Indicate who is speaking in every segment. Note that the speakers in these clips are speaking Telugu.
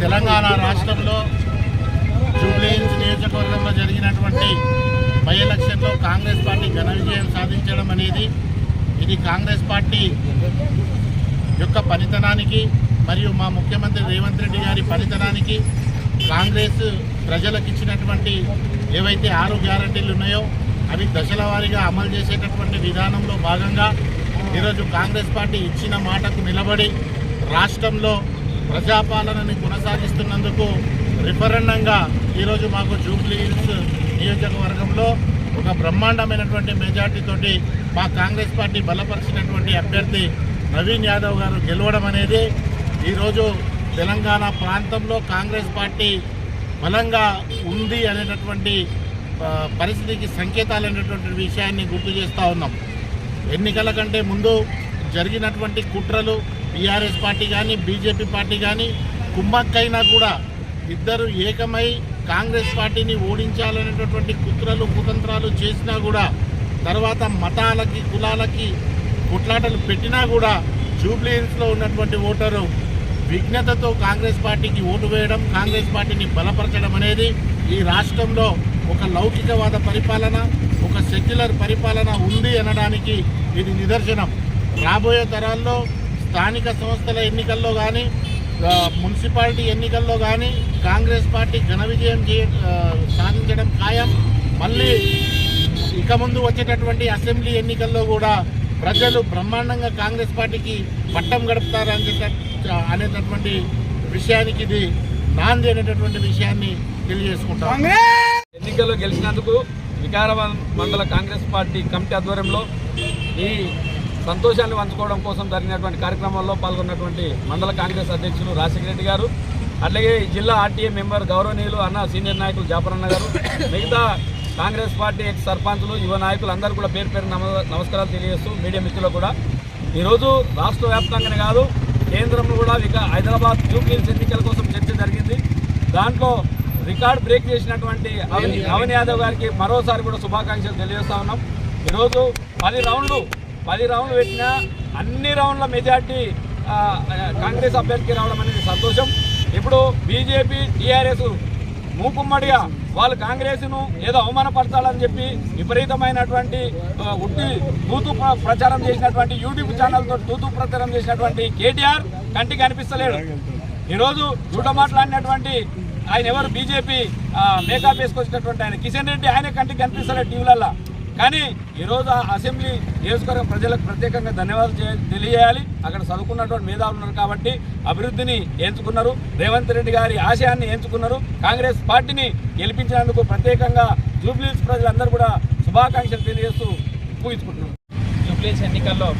Speaker 1: తెలంగాణ రాష్ట్రంలో జూబ్లీహిల్స్ నియోజకవర్గంలో జరిగినటువంటి బై ఎలక్షన్లో కాంగ్రెస్ పార్టీ ఘన విజయం సాధించడం అనేది ఇది కాంగ్రెస్ పార్టీ యొక్క పనితనానికి మరియు మా ముఖ్యమంత్రి రేవంత్ రెడ్డి గారి పనితనానికి కాంగ్రెస్ ప్రజలకు ఇచ్చినటువంటి ఏవైతే ఆరు గ్యారంటీలు ఉన్నాయో అవి దశల వారీగా అమలు చేసేటటువంటి విధానంలో భాగంగా ఈరోజు కాంగ్రెస్ పార్టీ ఇచ్చిన మాటకు నిలబడి రాష్ట్రంలో ప్రజాపాలనని కొనసాగిస్తున్నందుకు రిఫరెండంగా ఈరోజు మాకు జూబ్లీ హిల్స్ నియోజకవర్గంలో ఒక బ్రహ్మాండమైనటువంటి మెజార్టీతోటి మా కాంగ్రెస్ పార్టీ బలపరిచినటువంటి అభ్యర్థి నవీన్ యాదవ్ గారు గెలవడం అనేది ఈరోజు తెలంగాణ ప్రాంతంలో కాంగ్రెస్ పార్టీ బలంగా ఉంది అనేటటువంటి పరిస్థితికి సంకేతాలు అనేటువంటి విషయాన్ని గుర్తు చేస్తూ ఉన్నాం. ఎన్నికల కంటే ముందు జరిగినటువంటి కుట్రలు టీఆర్ఎస్ పార్టీ కానీ బీజేపీ పార్టీ కానీ కుమ్మక్కైనా కూడా ఇద్దరు ఏకమై కాంగ్రెస్ పార్టీని ఓడించాలనేటటువంటి కుట్రలు కుతంత్రాలు చేసినా కూడా తర్వాత మతాలకి కులాలకి కుట్లాటలు పెట్టినా కూడా జూబ్లీహిల్స్లో ఉన్నటువంటి ఓటరు విఘ్నతతో కాంగ్రెస్ పార్టీకి ఓటు వేయడం కాంగ్రెస్ పార్టీని బలపరచడం అనేది ఈ రాష్ట్రంలో ఒక లౌకికవాద పరిపాలన ఒక సెక్యులర్ పరిపాలన ఉంది అనడానికి ఇది నిదర్శనం. రాబోయే తరాల్లో స్థానిక సంస్థల ఎన్నికల్లో కానీ మున్సిపాలిటీ ఎన్నికల్లో కానీ కాంగ్రెస్ పార్టీ ఘన విజయం సాధించడం ఖాయం. మళ్ళీ ఇక ముందు వచ్చేటటువంటి అసెంబ్లీ ఎన్నికల్లో కూడా ప్రజలు బ్రహ్మాండంగా కాంగ్రెస్ పార్టీకి పట్టం గడుపుతారని అనేటటువంటి విషయానికి ఇది నాంది అనేటటువంటి విషయాన్ని తెలియజేసుకుంటాం.
Speaker 2: ఎన్నికల్లో గెలిచినందుకు వికారాబాద్ మండల కాంగ్రెస్ పార్టీ కమిటీ ఆధ్వర్యంలో ఈ సంతోషాన్ని పంచుకోవడం కోసం జరిగినటువంటి కార్యక్రమాల్లో పాల్గొన్నటువంటి మండల కాంగ్రెస్ అధ్యక్షులు రాజశేఖర రెడ్డి గారు అట్లాగే జిల్లా ఆర్టీఏ మెంబర్ గౌరవనీయులు అన్న సీనియర్ నాయకులు జాపరన్న గారు మిగతా కాంగ్రెస్ పార్టీ ఎక్స్ సర్పంచులు యువ నాయకులు అందరూ కూడా పేరు పేరు నమ- నమస్కారాలు తెలియజేస్తూ మీడియా మిత్రులు కూడా. ఈరోజు రాష్ట్ర వ్యాప్తంగానే కాదు కేంద్రం కూడా ఇక హైదరాబాద్ జూబ్లీహిల్స్ ఎన్నికల కోసం చర్చ జరిగింది. దాంట్లో రికార్డ్ బ్రేక్ చేసినటువంటి అవని అవని యాదవ్ గారికి మరోసారి కూడా శుభాకాంక్షలు తెలియజేస్తా ఉన్నాం. ఈరోజు పది రౌండ్లు పది రౌండ్లు పెట్టినా అన్ని రౌండ్ల మెజార్టీ కాంగ్రెస్ అభ్యర్థికి రావడం అనేది సంతోషం. ఇప్పుడు బీజేపీ టీఆర్ఎస్ మూకుమ్మడిగా వాళ్ళు కాంగ్రెస్ను ఏదో అవమానపరచాలని చెప్పి విపరీతమైనటువంటి ఉట్టి తూతు ప్ర- ప్రచారం చేసినటువంటి యూట్యూబ్ ఛానల్తో తూతు ప్రచారం చేసినటువంటి కేటీఆర్ కంటికి కనిపిస్తలేడు ఈరోజు జూట మాట్లాడినటువంటి ఆయన ఎవరు? బీజేపీ మేకప్ వేసుకొచ్చినటువంటి ఆయన. కిషన్ రెడ్డి ఆయన కంటికి కనిపిస్తలేడు టీవీలల్లో. కానీ ఈరోజు ఆ అసెంబ్లీ నియోజకవర్గ ప్రజలకు ప్రత్యేకంగా ధన్యవాదాలు తెలియజేయాలి. అక్కడ చదువుకున్నటువంటి మేధావులు ఉన్నారు కాబట్టి అభివృద్ధిని ఎంచుకున్నారు. రేవంత్ రెడ్డి గారి ఆశయాన్ని ఎంచుకున్నారు. కాంగ్రెస్ పార్టీని గెలిపించినందుకు ప్రత్యేకంగా జూబ్లీస్ ప్రజలందరూ కూడా శుభాకాంక్షలు తెలియజేస్తూ పూజించుకుంటున్నారు
Speaker 3: జూబ్లీస్ ఎన్నికల్లో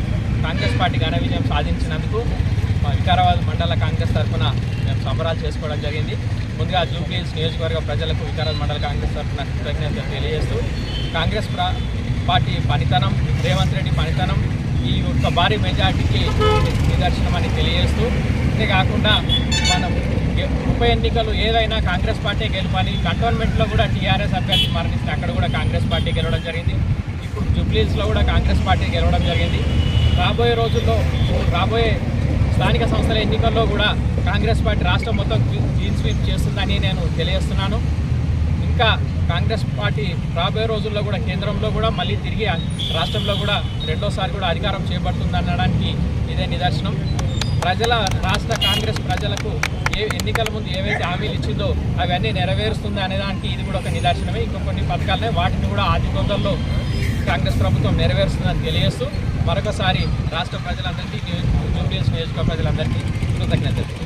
Speaker 3: కాంగ్రెస్ పార్టీ ఘన విజయం సాధించినందుకు వికారాబాద్ మండల కాంగ్రెస్ తరఫున మేము సంబరాలు చేసుకోవడం జరిగింది. ముందుగా జూబ్లీస్ నియోజకవర్గ ప్రజలకు వికారాబాద్ మండల కాంగ్రెస్ తరఫున కృతజ్ఞతలు తెలియజేస్తూ కాంగ్రెస్ పార్టీ పనితనం రేవంత్ రెడ్డి పనితనం ఈ యొక్క భారీ మెజార్టీకి నిదర్శనం అని తెలియజేస్తూ అంతేకాకుండా మనం ఉప ఎన్నికలు ఏదైనా కాంగ్రెస్ పార్టీ గెలుపని కంటోన్మెంట్లో కూడా టీఆర్ఎస్ అభ్యర్థి మరణిస్తే అక్కడ కూడా కాంగ్రెస్ పార్టీ గెలవడం జరిగింది. ఇప్పుడు జూబ్లీస్లో కూడా కాంగ్రెస్ పార్టీ గెలవడం జరిగింది. రాబోయే రోజుల్లో రాబోయే స్థానిక సంస్థల ఎన్నికల్లో కూడా కాంగ్రెస్ పార్టీ రాష్ట్రం మొత్తం క్లీన్ స్వీప్ చేస్తుందని నేను తెలియజేస్తున్నాను. ఇంకా కాంగ్రెస్ పార్టీ రాబోయే రోజుల్లో కూడా కేంద్రంలో కూడా మళ్ళీ తిరిగి రాష్ట్రంలో కూడా రెండోసారి కూడా అధికారం చేపడుతుంది అనడానికి ఇదే నిదర్శనం. ప్రజల రాష్ట్ర కాంగ్రెస్ ప్రజలకు ఏ ఎన్నికల ముందు ఏవైతే హామీలు ఇచ్చిందో అవన్నీ నెరవేరుస్తుంది అనేదానికి ఇది కూడా ఒక నిదర్శనమే. ఇంకా కొన్ని పథకాలనే వాటిని కూడా ఆది తొందరలో కాంగ్రెస్ ప్రభుత్వం నెరవేరుస్తుందని తెలియజేస్తూ మరొకసారి రాష్ట్ర ప్రజలందరికీ జూబ్లీస్ నియోజకవర్గ ప్రజలందరికీ కృతజ్ఞతలు.